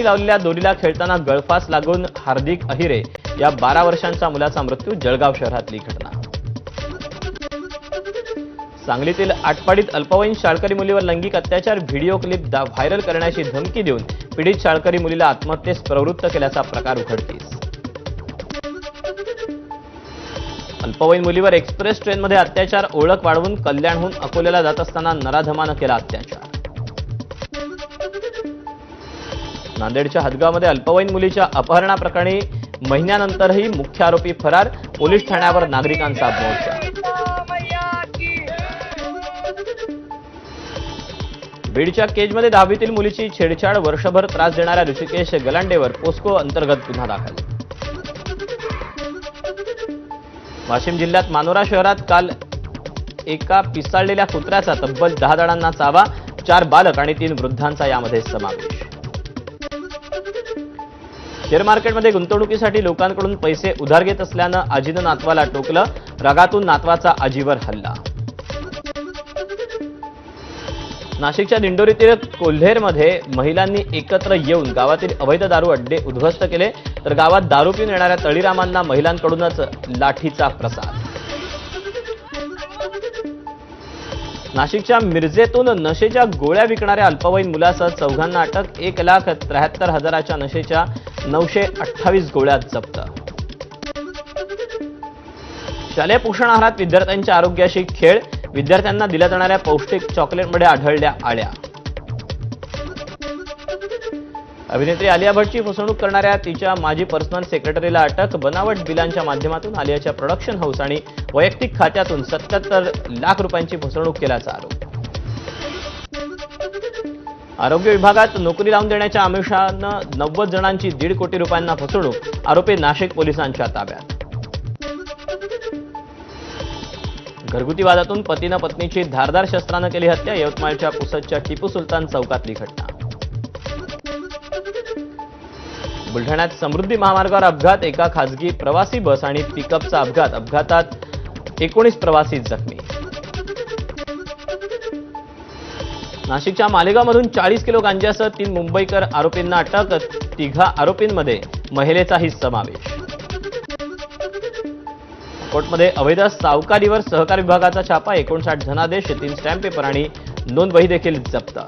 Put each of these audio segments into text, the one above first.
लावलेल्या दोरीला खेळताना गळफास लागून हार्दिक अहिरे या बारा वर्षांच्या मुलाचा मृत्यू जळगाव शहरातली घटना. सांगलीतील आटपाडीत अल्पवयीन शाळकरी मुलीवर लैंगिक अत्याचार व्हिडिओ क्लिप व्हायरल करण्याची धमकी देऊन पीडित शाळकरी मुलीला आत्महत्येस प्रवृत्त केल्याचा प्रकार उघडकीस. अल्पवयीन मुलीवर एक्सप्रेस ट्रेनमध्ये अत्याचार ओळख वाढवून कल्याणहून अकोल्याला जात असताना नराधमानं केला अत्याचार. नांदेडच्या हदगावमध्ये अल्पवयीन मुलीच्या अपहरणाप्रकरणी महिन्यानंतरही मुख्य आरोपी फरार पोलीस ठाण्यावर नागरिकांचा मोर्चा. बीडच्या केजमध्ये दहावीतील मुलीची छेडछाड वर्षभर त्रास देणाऱ्या ऋषिकेश गलांडेवर पोस्को अंतर्गत गुन्हा दाखल. वाशिम जिल्ह्यात मानोरा शहरात काल एका पिसाळलेल्या कुत्र्याचा तब्बल दहा जणांना चावा चार बालक आणि तीन वृद्धांचा यामध्ये समावेश. शेअर मार्केटमध्ये गुंतवणुकीसाठी लोकांकडून पैसे उधार घेत असल्यानं आजीनं नातवाला टोकलं रागातून नातवाचा आजीवर हल्ला. नाशिकच्या दिंडोरीतील कोल्हेरमध्ये महिलांनी एकत्र येऊन गावातील अवैध दारू अड्डे उद्ध्वस्त केले तर गावात दारू पिऊन येणाऱ्या तळीरामांना महिलांकडूनच लाठीचा प्रसाद. नाशिकच्या मिरजेतून नशेच्या गोळ्या विकणाऱ्या अल्पवयीन मुलासह चौघांना अटक एक लाख त्र्याहत्तर हजाराच्या नशेच्या नऊशे अठ्ठावीस गोळ्या जप्त. शालेय पोषण आहारात विद्यार्थ्यांच्या आरोग्याशी खेळ विद्यार्थ्यांना दिल्या जाणाऱ्या पौष्टिक चॉकलेटमध्ये आढळल्या आळ्या. अभिनेत्री आलिया भट्टची फसवणूक करणाऱ्या तिच्या माजी पर्सनल सेक्रेटरीला अटक बनावट बिलांच्या माध्यमातून आलियाच्या प्रोडक्शन हाऊस आणि वैयक्तिक खात्यातून सत्याहत्तर लाख रुपयांची फसवणूक केल्याचा आरोप. आरोग्य विभागात नोकरी लावून देण्याच्या आमिषानं नव्वद जणांची दीड कोटी रुपयांना फसवणूक आरोपी नाशिक पोलिसांच्या ताब्यात. घरगुती वादातून पतीनं पत्नीची धारदार शस्त्रानं केली हत्या यवतमाळच्या पुसदच्या टिपू सुलतान चौकातली घटना. बुलढाण्यात समृद्धी महामार्गावर अपघात एका खासगी प्रवासी बस आणि पिकअपचा अपघात. अपघातात एकोणीस प्रवासी जखमी. नाशिकच्या मालेगावमधून चाळीस किलो गांजासह तीन मुंबईकर आरोपींना अटक तिघा आरोपींमध्ये महिलेचाही समावेश. कोर्टमध्ये अवैध सावकारीवर सहकार विभागाचा छापा एकोणसाठ धनादेश तीन स्टॅम्प पेपर आणि नोंदवही देखील जप्त.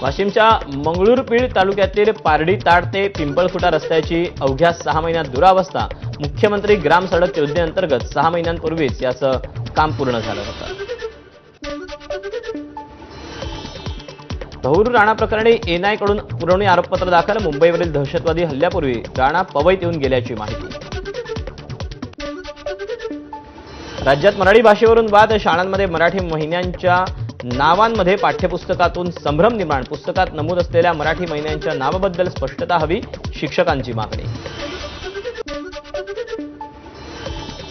वाशिमच्या मंगळूरपीळ तालुक्यातील पारडी ताड ते पिंपळखुटा रस्त्याची अवघ्या सहा महिन्यात दुरावस्था. मुख्यमंत्री ग्राम सडक योजनेअंतर्गत सहा महिन्यांपूर्वीच याचं काम पूर्ण झालं होतं. धौर राणा प्रकरणी एनआयकडून पुरवणी आरोपपत्र दाखल. मुंबईवरील दहशतवादी हल्ल्यापूर्वी राणा पवईत येऊन गेल्याची माहिती. राज्यात मराठी भाषेवरून वाद शाळांमध्ये मराठी महिन्यांच्या नावांमध्ये पाठ्यपुस्तकातून संभ्रम निर्माण. पुस्तकात नमूद असलेल्या मराठी महिन्यांच्या नावाबद्दल स्पष्टता हवी शिक्षकांची मागणी.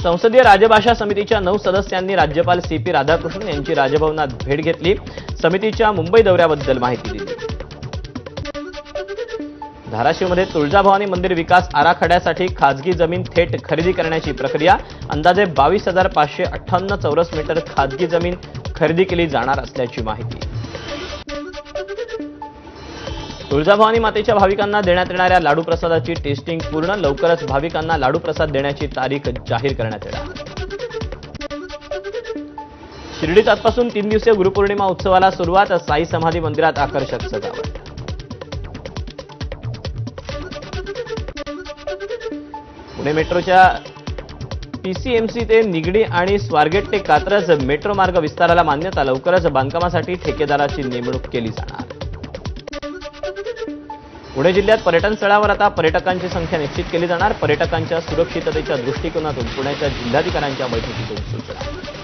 संसदीय राजभाषा समितीच्या नऊ सदस्यांनी राज्यपाल सी पी राधाकृष्णन यांची राजभवनात भेट घेतली. समितीच्या मुंबई दौऱ्याबद्दल माहिती दिली. धाराशिवमध्ये तुळजाभवानी मंदिर विकास आराखड्यासाठी खाजगी जमीन थेट खरेदी करण्याची प्रक्रिया. अंदाजे बावीस हजार पाचशे अठ्ठावन्न चौरस मीटर खाजगी जमीन खरेदी केली जाणार असल्याची माहिती. तुळजाभवानी मातेच्या भाविकांना देण्यात येणाऱ्या लाडू प्रसादाची टेस्टिंग पूर्ण. लवकरच भाविकांना लाडू प्रसाद देण्याची तारीख जाहीर करण्यात येणार. शिर्डीत आजपासून तीन दिवसीय गुरुपौर्णिमा उत्सवाला सुरुवात साई समाधी मंदिरात आकर्षक सजावट. पुणे मेट्रोच्या पीसीएमसी ते निगडी आणि स्वारगेट ते कात्रज मेट्रो मार्ग विस्ताराला मान्यता लवकरच बांधकामासाठी ठेकेदाराची नेमणूक केली जाणार. पुणे जिल्ह्यात पर्यटन स्थळावर आता पर्यटकांची संख्या निश्चित केली जाणार. पर्यटकांच्या सुरक्षिततेच्या दृष्टिकोनातून पुण्याच्या जिल्हाधिकाऱ्यांच्या बैठकीतून सूचना.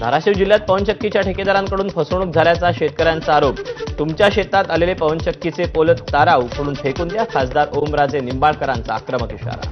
धाराशिव जिल्ह्यात पवनचक्कीच्या ठेकेदारांकडून फसवणूक झाल्याचा शेतकऱ्यांचा आरोप. तुमच्या शेतात आलेले पवनचक्कीचे पोल तारा उखडून फेकून द्या खासदार ओमराजे निंबाळकरांचा आक्रमक इशारा.